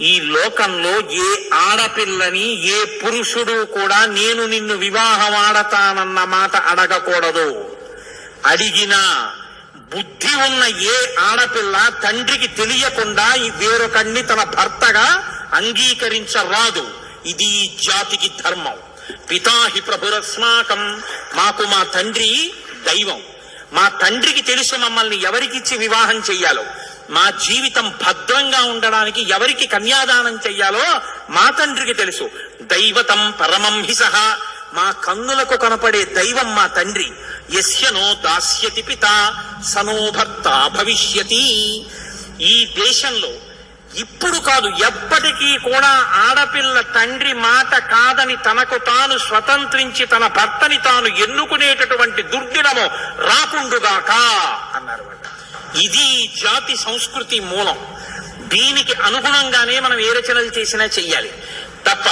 ఈ లోకంలో ఏ ఆడపిల్లని ఏ పురుషుడు కూడా నేను నిన్ను వివాహం ఆడతానన్న మాట అడగకూడదు. అడిగినా బుద్ధి ఉన్న ఏ ఆడపిల్ల తండ్రికి తెలియకుండా ఈ వేరొకడిని తన భర్తగా అంగీకరించరాదు. ఇది జాతికి ధర్మం. పితాహి ప్రభురస్మాకం మాకు మా తండ్రి దైవం. మా తండ్రికి తెలుసు మమ్మల్ని ఎవరికిచ్చి వివాహం చెయ్యాలో? మా జీవితం భద్రంగా ఉండడానికి ఎవరికి కన్యాదానం చెయ్యాలో మా తండ్రికి తెలుసు. దైవతం పరమం హిసహ మా కన్నులకు కనపడే దైవం మా తండ్రి. యస్యనో దాస్యతి పిత. సనో భర్త భవిష్యతి. ఈ దేశంలో ఇప్పుడు కాదు ఎప్పటికీ కూడా ఆడపిల్ల తండ్రి మాట కాదని తనకు తాను స్వతంత్రించి తన భర్తని తాను ఎన్నుకునేటటువంటి దుర్దినము రాకుండుగాక అన్నారు వాళ్ళు ఇది జాతి సంస్కృతి మూలం. దీనికి అనుగుణంగానే మనం ఏ రచనలు చేసినా చెయ్యాలి. తప్ప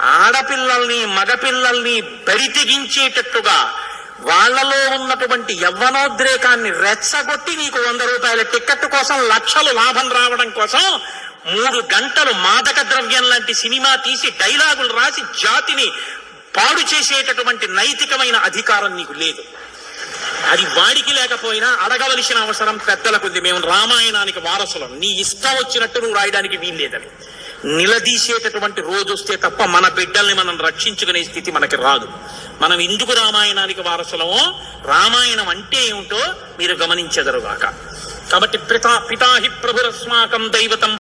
ఆడపిల్లల్ని మగపిల్లల్ని బరితెగించేటట్టుగా వాళ్ళలో ఉన్నటువంటి యవ్వనోద్రేకాన్ని రెచ్చగొట్టి నీకు వంద రూపాయల టిక్కెట్ కోసం లక్షలు లాభం రావడం కోసం మూడు గంటలు మాదక ద్రవ్యం లాంటి సినిమా తీసి డైలాగులు రాసి జాతిని పాడు చేసేటటువంటి నైతికమైన అధికారం నీకు లేదు. అది వాడికి లేకపోయినా అడగవలసిన అవసరం పెద్దలకు ఉంది మేము రామాయణానికి వారసులం. నీ ఇష్టం వచ్చినట్టు నువ్వు రాయడానికి వీల్లేదని. నిలదీసేటటువంటి రోజు వస్తే తప్ప మన బిడ్డల్ని మనం రక్షించుకునే స్థితి మనకి రాదు. మనం ఎందుకు రామాయణానికి వారసులమో రామాయణం అంటే ఏమిటో మీరు గమనించెదరుగాక. కాబట్టి పితా పితాహి ప్రభురస్మాకం దైవతం